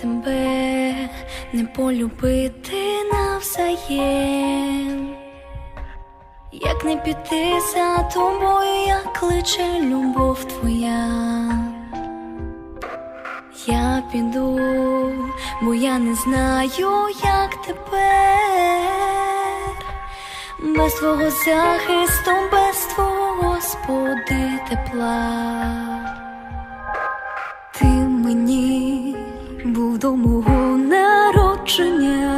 тебе не полюбити навзаєм? Як не піти за тобою, як кличе любов твоя? Я піду, бо я не знаю, як тепер без твого захисту, без твого Господи тепла. До мого народження,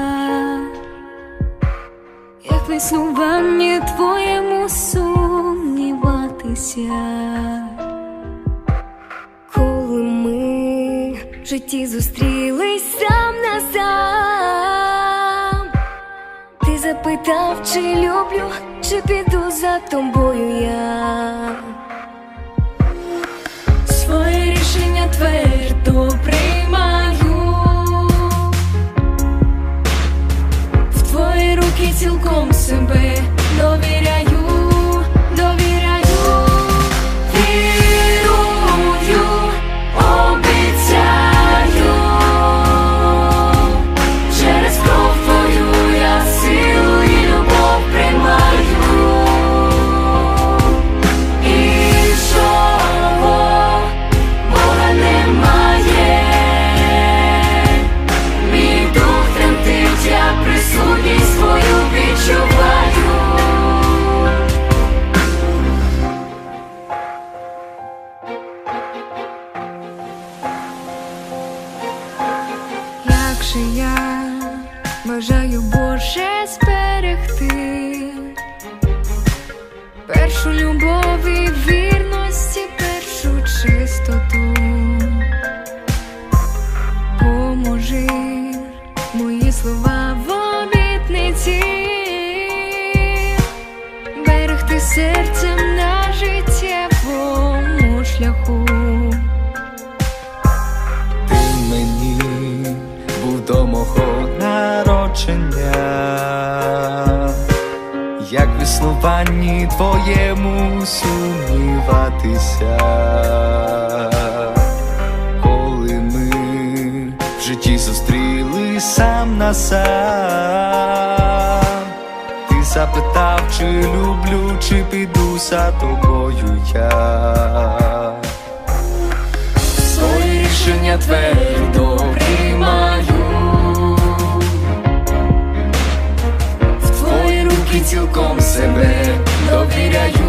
як в існуванні твоєму сумніватися, коли ми в житті зустрілись сам на сам, ти запитав, чи люблю, чи піду за тобою я. Цілком себе довіряю, я бажаю Боже зберегти першу любов і вірності, першу чистоту. Поможи мої слова в обітниці, берегти серцем мого народження, як в існуванні твоєму сумніватися, коли ми в житті зустріли сам на сам. Ти запитав, чи люблю, чи піду за тобою я. Своє твердо себе довіряю.